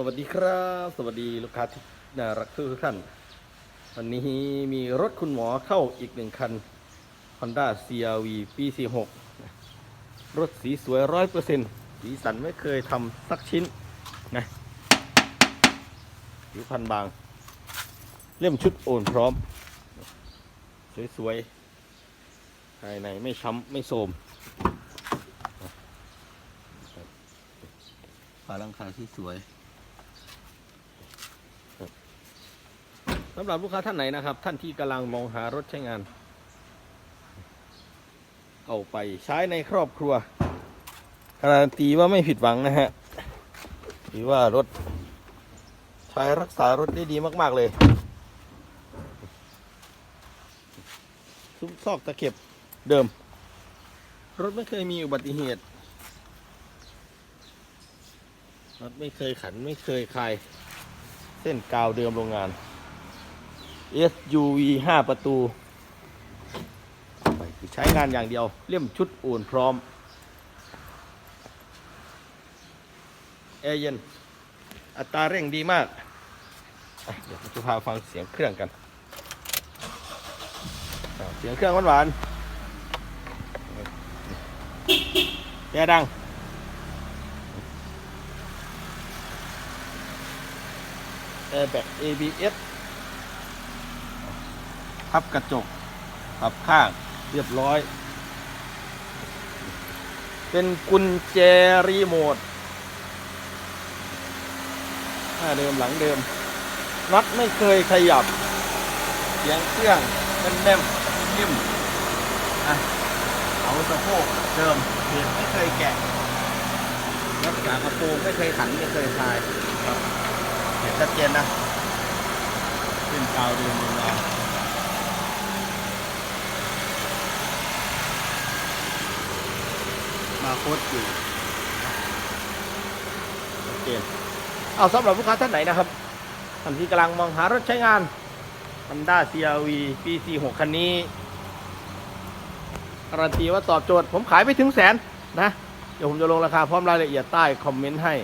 สวัสดีครับ สวัสดีลูกค้าที่น่ารักทุกท่าน วันนี้มีรถคุณหมอเข้าอีกหนึ่งคัน Honda CRV ปี 46 รถสีสวยร้อยเปอร์เซ็นต์สีสันไม่เคยทำสักชิ้นนะผิวพันบาง เล่มชุดโอนพร้อม สวยๆ ภายในไม่ช้ำไม่โทรมฝาหลังคาที่สวย สำหรับลูกค้าท่านไหนนะครับ ท่านที่กำลังมองหารถใช้งาน เอาไปใช้ในครอบครัว การันตีว่าไม่ผิดหวังนะฮะถือว่ารถใช้รักษารถได้ดีมาก ๆ เลยซุ้มซอกตะเข็บเดิม รถไม่เคยมีอุบัติเหตุ รถไม่เคยขันไม่เคยคลาย เส้นกาวเดิมโรงงาน SUV 5 ประตู ใช้งานอย่างเดียว เลี่ยมชุดอุ่นพร้อม แอร์เย็น อัตราเร่งดีมาก เดี๋ยวจะพาฟังเสียงเครื่องกัน เสียงเครื่องหวานๆแกดังแอร์แบ็ก ABS พับกระจกพับข้างเรียบร้อย เป็นกุญแจรีโมทหน้าเดิมหลังเดิมน็อตไม่เคยขยับ เสียงเครื่องแน่นๆนิ่มอะเอาสะโพกเดิมเบรกไม่เคยแกะรักษากระโปรงไม่เคยขันไม่เคยคลายเห็นชัดเจนนะ เป็นกาวเดิมโรงงาาโคตรอยู่โอเคเอาสำหรับลูกค้าท่านไหนนะครับท่านที่กำลังมองหารถใช้งาน Honda CRV ปี46คันนี้การันตีว่าตอบโจทย์ ผมขายไปถึงแสนนะ เดี๋ยวผมจะลงราคาพร้อมรายละเอียดใต้คอมเมนต์ให้